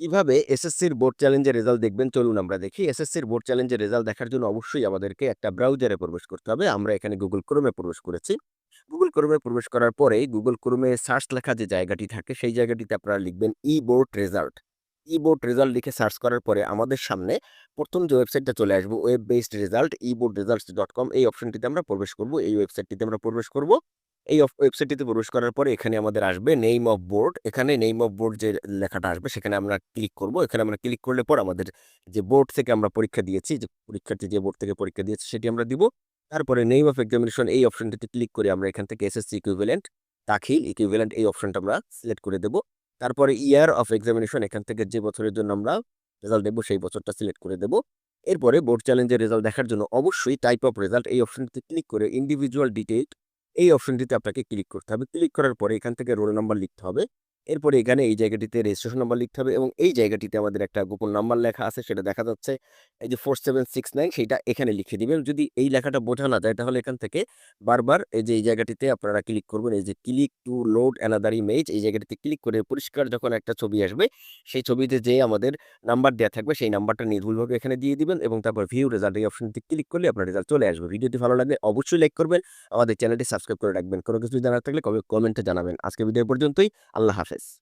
কীভাবে এসএসসির বোর্ড চ্যালেঞ্জের রেজাল্ট দেখবেন চলুন আমরা দেখি। এসএসসির বোর্ড চ্যালেঞ্জের রেজাল্ট দেখার জন্য অবশ্যই আমাদেরকে একটা ব্রাউজারে প্রবেশ করতে হবে। আমরা এখানে গুগল এ প্রবেশ করেছি। গুগল ক্রোমে প্রবেশ করার পরেই গুগল ক্রোমে সার্চ লেখা যে জায়গাটি থাকে, সেই জায়গাটিতে আপনারা লিখবেন e board result. E board result লিখে সার্চ করার পরে আমাদের সামনে প্রথম যে ওয়েবসাইটটা চলে আসবে web based result e board result dot com এই অপশনটিতে আমরা প্রবেশ করব। এই ওয়েবসাইটটিতে আমরা প্রবেশ করব। এই ওয়েবসাইটটিতে প্রবেশ করার পরে এখানে আমাদের আসবে নেম অফ বোর্ড। এখানে নেম অফ বোর্ড যে লেখাটা আসবে সেখানে আমরা ক্লিক করব। এখানে আমরা ক্লিক করলে পর আমাদের যে বোর্ড থেকে আমরা পরীক্ষা দিয়েছি, যে পরীক্ষার্থী যে বোর্ড থেকে পরীক্ষা দিয়েছে সেটি আমরা দিব। তারপরে নেম অফ এক্সামিনেশন এই অপশনটিতে ক্লিক করে আমরা এখান থেকে এসএসসি ইকুইভ্যালেন্ট, দাখিল ইকুইভ্যালেন্ট এই অপশনটা আমরা সিলেক্ট করে দেব। তারপরে ইয়ার অফ এক্সামিনেশন এখান থেকে যে বছরের জন্য আমরা রেজাল্ট দেবো সেই বছরটা সিলেক্ট করে দেব। এরপরে বোর্ড চ্যালেঞ্জের রেজাল্ট দেখার জন্য অবশ্যই টাইপ অফ রেজাল্ট এই অপশনটিতে ক্লিক করে ইন্ডিভিজুয়াল ডিটেইলড এই অপশনটিতে আপনাকে ক্লিক করতে হবে। ক্লিক করার পরে এখান থেকে রোল নাম্বার লিখতে হবে। এরপরে এখানে এই জায়গাটিতে রেজিস্ট্রেশন নাম্বার লিখতে হবে এবং এই জায়গাটিতে আমাদের একটা গোপন নাম্বার লেখা আছে, সেটা দেখা যাচ্ছে। এই যে 4769 সেটা এখানে লিখে দিবেন। যদি এই লেখাটা বোঝা না যায় তাহলে এখান থেকে বারবার এই যে এই জায়গাটিতে আপনারা ক্লিক করবেন। এই যে click to load another image এই জায়গাটিতে ক্লিক করে পরিষ্কার যখন একটা ছবি আসবে, সেই ছবিতে যেয়ে আমাদের নাম্বার দেওয়া থাকবে, সেই নাম্বারটা নির্ভুলভাবে এখানে দিয়ে দিবেন এবং তারপর ভিউ রেজাল্ট এই অপশনটিতে ক্লিক করলে আপনার রেজাল্ট চলে আসবে। ভিডিওটি ভালো লাগলে অবশ্যই লাইক করবেন। আমাদের চ্যানেলটি সাবস্ক্রাইব করে রাখবেন। কোনো কিছু জানার থাকলে কবে কমেন্টে জানাবেন। আজকে ভিডিও পর্যন্তই। আল্লাহ হাফেজ। office.